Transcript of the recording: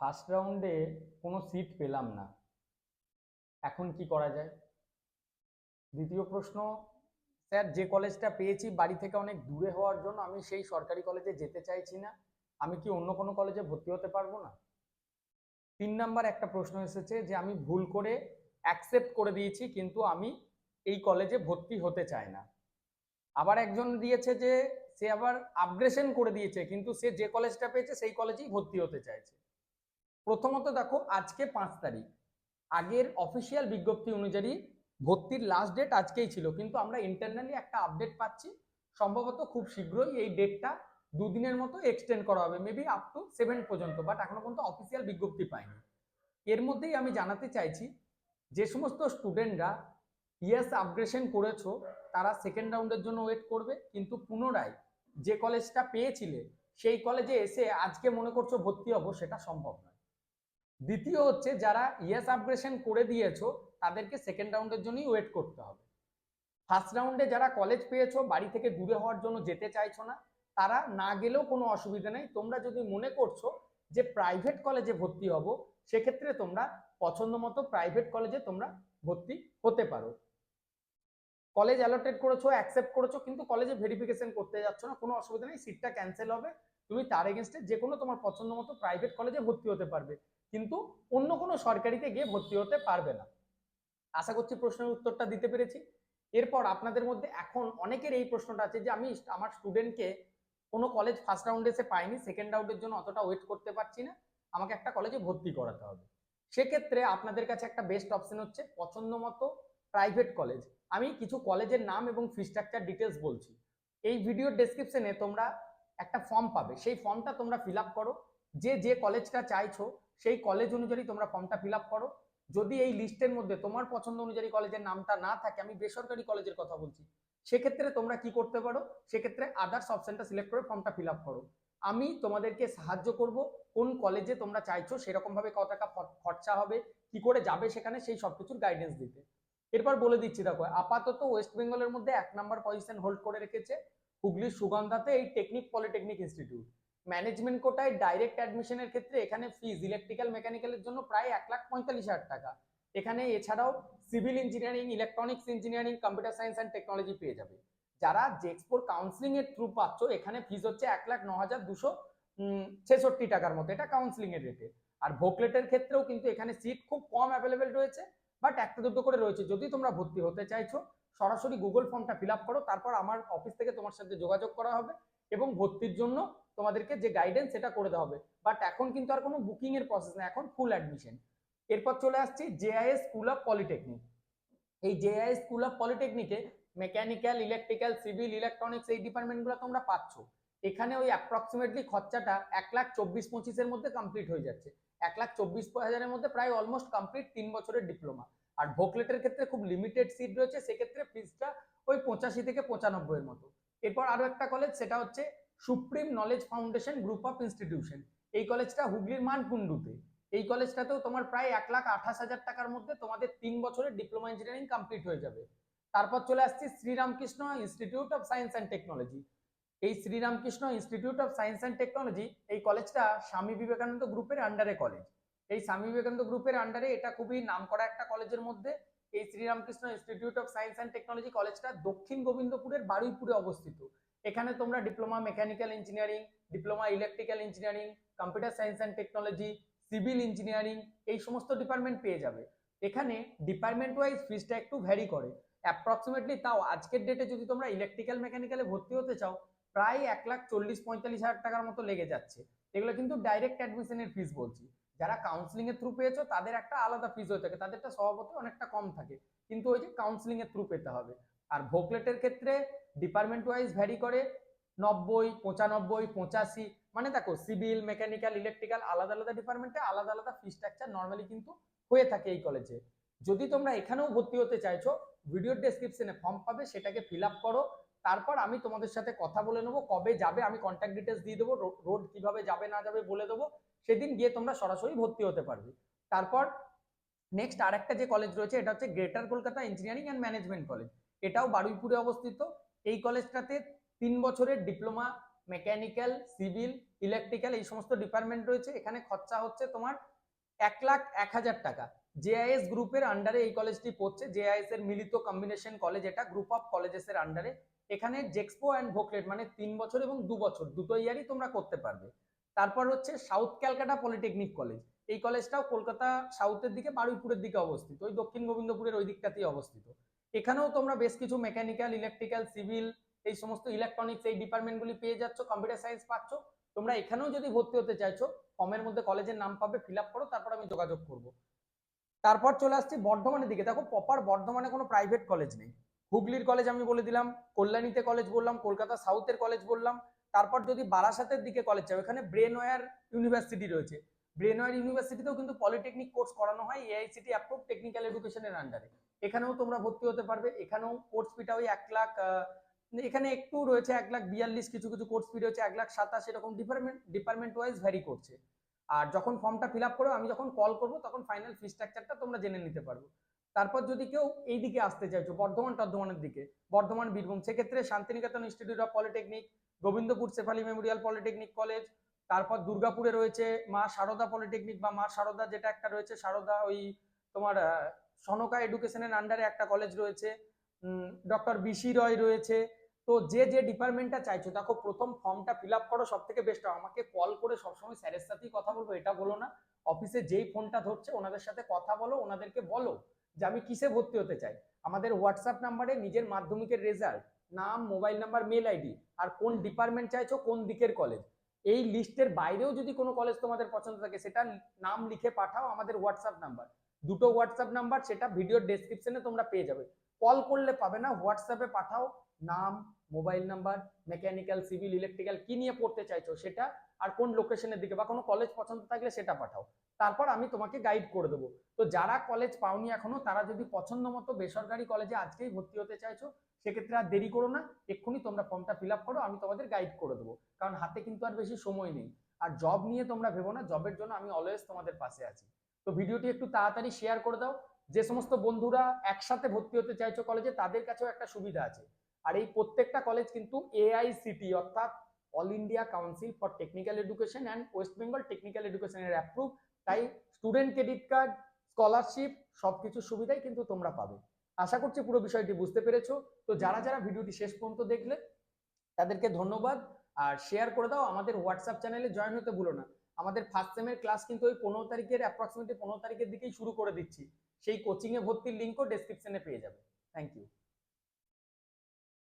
First রাউন্ডে কোনো seat পেলাম না। এখন কি করা যায়? দ্বিতীয় প্রশ্ন, স্যার, যে কলেজটা পেয়েছি বাড়ি থেকে অনেক দূরে হওয়ার জন্য আমি সেই সরকারি কলেজে যেতে চাইছি না। আমি কি অন্য কোনো কলেজে ভর্তি হতে পারব না? তিন নাম্বার একটা প্রশ্ন এসেছে যে আমি ভুল করে অ্যাকসেপ্ট করে দিয়েছি, কিন্তু আমি এই কলেজে ভর্তি হতে চাই না। আবার একজন দিয়েছে যে, সে আবার আপগ্রেশন করে দিয়েছে, কিন্তু সে যে কলেজটা পেয়েছে সেই কলেজেই ভর্তি হতে চাইছে। প্রথমত দেখো, আজকে পাঁচ তারিখ। আগের অফিসিয়াল বিজ্ঞপ্তি অনুযায়ী ভর্তির লাস্ট ডেট আজকেই ছিল, কিন্তু আমরা ইন্টারনালি একটা আপডেট পাচ্ছি। সম্ভবত খুব শীঘ্রই এই ডেটটা দুদিনের মতো এক্সটেন্ড করা হবে মেবি আপ টু সেভেন পর্যন্ত বাট এখনও পর্যন্ত অফিসিয়াল বিজ্ঞপ্তি পাইনি। এর মধ্যেই আমি জানাতে চাইছি, যে সমস্ত স্টুডেন্টরা ইয়াস আপগ্রেশন করেছ, তারা সেকেন্ড রাউন্ডের জন্য ওয়েট করবে, কিন্তু পুনরায় যে কলেজটা পেয়েছিলে, সেই কলেজে এসে আজকে মনে করছ ভর্তি হব, সেটা সম্ভব নয়। দ্বিতীয় হচ্ছে যারা ইয়েস আপগ্রেশন করে দিয়েছ, তাদেরকে সেকেন্ড রাউন্ডের জন্যই ওয়েট করতে হবে। ফার্স্ট রাউন্ডে যারা কলেজ পেয়েছ, বাড়ি থেকে দূরে হওয়ার জন্য যেতে চাইছো না, তারা না গেলেও কোনো অসুবিধা নেই। তোমরা যদি মনে করছ যে প্রাইভেট কলেজে ভর্তি হব, সেক্ষেত্রে তোমরা পছন্দ মতো প্রাইভেট কলেজে তোমরা ভর্তি হতে পারো। কলেজ অ্যালটেড করেছ অ্যাকসেপ্ট করেছ, কিন্তু কলেজে ভেরিফিকেশন করতে যাচ্ছ না, কোনো অসুবিধা নেই। সিটটা ক্যান্সেল হবে। তুমি তার এগেনস্টে যে কোনো তোমার পছন্দ মতো প্রাইভেট কলেজে ভর্তি হতে পারবে। কিন্তু অন্য কোনো সরকারিতে গিয়ে ভর্তি হতে পারবে না। আশা করছি প্রশ্নের উত্তরটা দিতে পেরেছি। এরপর আপনাদের মধ্যে এখন অনেকের এই প্রশ্নটা আছে যে, আমি আমার স্টুডেন্টকে কোনো কলেজ ফার্স্ট রাউন্ডে এসে পাইনি সেকেন্ড রাউন্ডের জন্য অতটা ওয়েট করতে পারছি না। আমাকে একটা কলেজে ভর্তি করাতে হবে। সেক্ষেত্রে আপনাদের কাছে একটা বেস্ট অপশন হচ্ছে পছন্দ মতো প্রাইভেট কলেজ আমি কিছু কলেজের নাম এবং ফি স্ট্রাকচার ডিটেলস বলছি। এই ভিডিওর ডেসক্রিপশনে তোমরা একটা ফর্ম পাবে। সেই ফর্মটা তোমরা ফিল করো। যে যে কলেজটা চাইছো, সেই কলেজ অনুযায়ী তোমরা ফর্মটা ফিল করো। যদি এই লিস্টের মধ্যে তোমার পছন্দ অনুযায়ী কলেজের নামটা না থাকে, আমি বেসরকারি কলেজের কথা বলছি, সেক্ষেত্রে তোমরা কি করতে পারো? সেক্ষেত্রে আদার্স অপশনটা সিলেক্ট করে ফর্মটা ফিল করো। আমি তোমাদেরকে সাহায্য করব, কোন কলেজে তোমরা চাইছো, সেরকম ভাবে কত টাকা খরচা হবে, কি করে যাবে সেখানে, সেই সব কিছুর গাইডেন্স দিতে। এরপর বলে দিচ্ছি, দেখো, আপাতত ওয়েস্ট বেঙ্গলের মধ্যে এক নাম্বার পজিশন হোল্ড করে রেখেছে। হুগলির সুগন্ধাতে এই টেকনিক পলিটেকনিক ইনস্টিটিউট। ম্যানেজমেন্ট কোটায় ডাইরেক্ট অ্যাডমিশনের ক্ষেত্রে এখানে ফিজ ইলেকট্রিক্যাল মেকানিক্যালের জন্য প্রায় এক লাখ পঁয়তাল্লিশ হাজার টাকা। এখানে এছাড়াও civil engineering electronics engineering computer science and technology পেয়ে যাবে। যারা জেক্সপোর কাউন্সিলিং এর থ্রু পাচ্ছ, এখানে ফিজ হচ্ছে এক লাখ ন হাজার দুশো ছেষট্টি টাকার মতো। এটা কাউন্সিলিং এর রেটে আর ভোকলেটের ক্ষেত্রেও কিন্তু এখানে সিট খুব কম অ্যাভেলেবেল রয়েছে বাট একটা দুটো করে রয়েছে। যদি তোমরা ভর্তি হতে চাইছো সরাসরি গুগল ফর্মটা ফিল করো, তারপর আমার অফিস থেকে তোমার সাথে যোগাযোগ করা হবে এবং ভর্তির জন্য তোমাদেরকে যে গাইডেন্স সেটা করে দেওয়া হবে। বাট এখন কিন্তু আর কোনো বুকিং এর প্রসেস নেই, এখন ফুল অ্যাডমিশন এরপর চলে আসছি জেআইএস স্কুল অফ পলিটেকনিক এই জেআইএস স্কুল অফ পলিটেকনিকে মেকানিক্যাল ইলেকট্রিক্যাল সিভিল ইলেকট্রনিক্স এই ডিপার্টমেন্টগুলো তোমরা পাচ্ছ। এখানে ওই অ্যাপ্রক্সিমেটলি খরচাটা এক লাখ চব্বিশ পঁচিশের মধ্যে কমপ্লিট হয়ে যাচ্ছে। এক লাখ চব্বিশ হাজারের মধ্যে প্রায় অলমোস্ট কমপ্লিট তিন বছরের ডিপ্লোমা আর ভোকলেটের ক্ষেত্রে খুব লিমিটেড সিট রয়েছে, সেক্ষেত্রে ফিজটা ওই পঁচাশি থেকে পঁচানব্বইয়ের মতো। এরপর আরও একটা কলেজ সেটা হচ্ছে supreme knowledge foundation group of institution এই কলেজটা হুগলির মানকুণ্ডুতে। এই কলেজটাতেও তোমার প্রায় এক লাখ আঠাশ হাজার টাকার মধ্যে তোমাদের তিন বছরের ডিপ্লোমা ইঞ্জিনিয়ারিং কমপ্লিট হয়ে যাবে। তারপর চলে আসছি Sri Ramakrishna institute of science and technology এই Sri Ramakrishna institute of science and technology এই কলেজটা স্বামী বিবেকানন্দ গ্রুপের আন্ডারে কলেজ এই স্বামী বিবেকানন্দ গ্রুপের আন্ডারে এটা খুবই নাম করা একটা কলেজের মধ্যে। এই Sri Ramakrishna institute of science and technology কলেজটা দক্ষিণ গোবিন্দপুরের বারুইপুরে অবস্থিত। এখানে তোমরা diploma mechanical engineering diploma electrical engineering computer science and technology civil engineering এই সমস্ত ডিপার্টমেন্ট পেয়ে যাবে। এখানে ডিপার্টমেন্ট ওয়াইজ ফিসটা একটু ভ্যারি করে। অ্যাপ্রক্সিমেটলি তাও আজকের ডেটে যদি তোমরা ইলেকট্রিক্যাল মেকানিক্যালে ভর্তি হতে চাও, প্রায় এক লাখ চল্লিশ পঁয়তাল্লিশ হাজার টাকার মতো লেগে যাচ্ছে। এগুলো কিন্তু ডাইরেক্ট অ্যাডমিশনের ফিস বলছি। যারা কাউন্সিলিং এর থ্রু পেয়েছ, তাদের একটা আলাদা ফিজ হয়ে থাকে, তাদেরটা স্বভাবতই অনেকটা কম থাকে। কিন্তু ওই যে কাউন্সিলিং এর থ্রু পেতে হবে। আর ভোকলেটের ক্ষেত্রে ডিপার্টমেন্ট ওয়াইজ ভ্যারি করে নব্বই, পঁচানব্বই, পঁচাশি মানে দেখো সিভিল মেকানিক্যাল ইলেকট্রিক্যাল আলাদা আলাদা ডিপার্টমেন্টে আলাদা আলাদা ফি স্ট্রাকচার নর্মালি কিন্তু হয়ে থাকে এই কলেজে যদি তোমরা এখানেও ভর্তি হতে চাইছো ভিডিওর ডেসক্রিপশনে ফর্ম পাবে, সেটাকে ফিল আপ করো তারপর আমি তোমাদের সাথে কথা বলে নেব, কবে যাবে, আমি কন্ট্যাক্ট ডিটেলস দিয়ে দেবো রোড কীভাবে যাবে, না যাবে বলে দেবো, সেদিন গিয়ে তোমরা সরাসরি ভর্তি হতে পারবে। তারপর নেক্সট আরেকটা যে কলেজ রয়েছে, এটা হচ্ছে greater Kolkata engineering and management college এটাও বারুইপুরে অবস্থিত। এই কলেজটাতে তিন বছরের ডিপ্লোমা মেকানিক্যাল সিভিল ইলেকট্রিক্যাল এই সমস্ত ডিপার্টমেন্ট রয়েছে। এখানে খরচা হচ্ছে তোমার এক লাখ এক হাজার টাকা। জেআইএস গ্রুপের আন্ডারে এই কলেজটি পড়ছে। জেআইএস এর মিলিত কম্বিনেশন কলেজ এটা। গ্রুপ অফ কলেজেস এর আন্ডারে এখানে জেক্সপো অ্যান্ড ভোকলেট মানে তিন বছর এবং দু বছর, দুটো ইয়ারই তোমরা করতে পারবে। তারপর হচ্ছে সাউথ ক্যালকাটা পলিটেকনিক কলেজ এই কলেজটাও কলকাতা সাউথের দিকে বারুইপুরের দিকে অবস্থিত। ওই দক্ষিণ গোবিন্দপুরের ওই দিকটাতেই অবস্থিত। এখানেও তোমরা বেশ কিছু মেকানিক্যাল ইলেকট্রিক্যাল সিভিল এই সমস্ত ইলেকট্রনিক্স এই ডিপার্টমেন্টগুলি পেয়ে যাচ্ছ কম্পিউটার সায়েন্স পাচ্ছ। তোমরা এখানেও যদি ভর্তি হতে চাইছো ফর্মের মধ্যে কলেজের নাম পাবে ফিল করো, তারপর আমি যোগাযোগ করব। তারপর চলে আসছি বর্ধমানের দিকে। দেখো প্রপার বর্ধমানে কোনো প্রাইভেট কলেজ নেই। হুগলির কলেজ আমি বলে দিলাম, কল্যাণীতে কলেজ বললাম, কলকাতা সাউথের কলেজ বললাম। তারপর যদি বারাসাতের দিকে কলেজ যাবে এখানে ব্রেনওয়্যার ইউনিভার্সিটি রয়েছে। ব্রেনওয়্যার ইউনিভার্সিটিতেও কিন্তু পলিটেকনিক কোর্স করানো হয় এআইসিটি অ্যাপ্রুভ টেকনিক্যাল এডুকেশনের আন্ডারে এখানেও তোমরা ভর্তি হতে পারবে, এখানেও কোর্স ফিটা ওই এক লাখ এখানে একটু রয়েছে এক লাখ বিয়াল্লিশ, কিছু কিছু কোর্স ফি রয়েছে এক লাখ সাতাশ, এরকম ডিপার্টমেন্ট ডিপার্টমেন্ট ওয়াইজ ভ্যারি করছে। আর যখন ফর্মটা ফিল আপ করো আমি যখন কল করব, তখন ফাইনাল ফি স্ট্রাকচারটা তোমরা জেনে নিতে পারব। তারপর যদি কেউ এই দিকে আসতে চাইছো বর্ধমান টর্ধমানের দিকে, বর্ধমান, বীরভূম, সেক্ষেত্রে Santiniketan institute of polytechnic Gobindapur Shefali memorial polytechnic college তারপর দুর্গাপুরে রয়েছে মা সারদা পলিটেকনিক বা মা সারদা যেটা একটা রয়েছে, সারদা ওই তোমার সনকা এডুকেশনের আন্ডারে একটা কলেজ রয়েছে ডক্টর বিসি রয় রয়েছে, তো যে যে ডিপার্টমেন্টটা চাইছো, দেখো প্রথম ফর্মটা ফিল আপ করো সব থেকে বেস্ট আমাকে কল করে সবসময় স্যারের সাথেই কথা বলব, এটা বলো না। অফিসে যেই ফোনটা ধরছে, ওনাদের সাথে কথা বলো, ওনাদেরকে বলো। যে আমি কিসে ভর্তি হতে চাই? আমাদের হোয়াটসঅ্যাপ নাম্বারে নিজের মাধ্যমিকের রেজাল্ট নাম মোবাইল নাম্বার মেল আইডি আর কোন ডিপার্টমেন্ট চাইছো, কোন দিকের কলেজ এই লিস্টের বাইরেও যদি কোনো কলেজ তোমাদের পছন্দ থাকে সেটা নাম লিখে পাঠাও আমাদের হোয়াটসঅ্যাপ নাম্বার দুটো হোয়াটসঅ্যাপ নাম্বার সেটা ভিডিওর ডেসক্রিপশনে তোমরা পেয়ে যাবে। কল করলে পাবে না হোয়াটসঅ্যাপে পাঠাও, নাম mobile number, mechanical, civil, electrical কি নিয়ে পড়তে চাইছো সেটা আর কোন লোকেশনের দিকে বা কোনো কলেজ পছন্দ থাকলে সেটা পাঠাও। তারপর আমি তোমাকে গাইড করে দেবো। তো যারা কলেজ পাওনি এখনও, তারা যদি পছন্দ মতো বেসরকারি কলেজে আজকেই ভর্তি হতে চাইছো, সেক্ষেত্রে আর দেরি করো না, এক্ষুনি তোমরা ফর্মটা ফিল করো, আমি তোমাদের গাইড করে দেবো। কারণ হাতে কিন্তু আর বেশি সময় নেই। আর জব নিয়ে তোমরা ভেবো না জবের জন্য আমি অলওয়েজ তোমাদের পাশে আছি। তো ভিডিওটি একটু তাড়াতাড়ি শেয়ার করে দাও। যে সমস্ত বন্ধুরা একসাথে ভর্তি হতে চাইছো কলেজে তাদের কাছেও একটা সুবিধা আছে। আর এই প্রত্যেকটা কলেজ কিন্তু এআইসিটি অর্থাৎ all India council for technical education and West Bengal technical এডুকেশনের অ্যাপ্রুভ তাই স্টুডেন্ট ক্রেডিট কার্ড স্কলারশিপ সবকিছু সুবিধাই কিন্তু তোমরা পাবে। আশা করছি পুরো বিষয়টি বুঝতে পেরেছ। তো যারা যারা ভিডিওটি শেষ পর্যন্ত দেখলে, তাদেরকে ধন্যবাদ। আর শেয়ার করে দাও, আমাদের হোয়াটসঅ্যাপ চ্যানেলে জয়েন হতে ভুলো না। আমাদের ফার্স্ট সেমের ক্লাস কিন্তু ওই পনেরো তারিখের অ্যাপ্রক্সিমেটলি পনেরো তারিখের দিকেই শুরু করে দিচ্ছি। সেই কোচিংয়ে ভর্তির লিঙ্কও ডেসক্রিপশনে পেয়ে যাবে। Thank you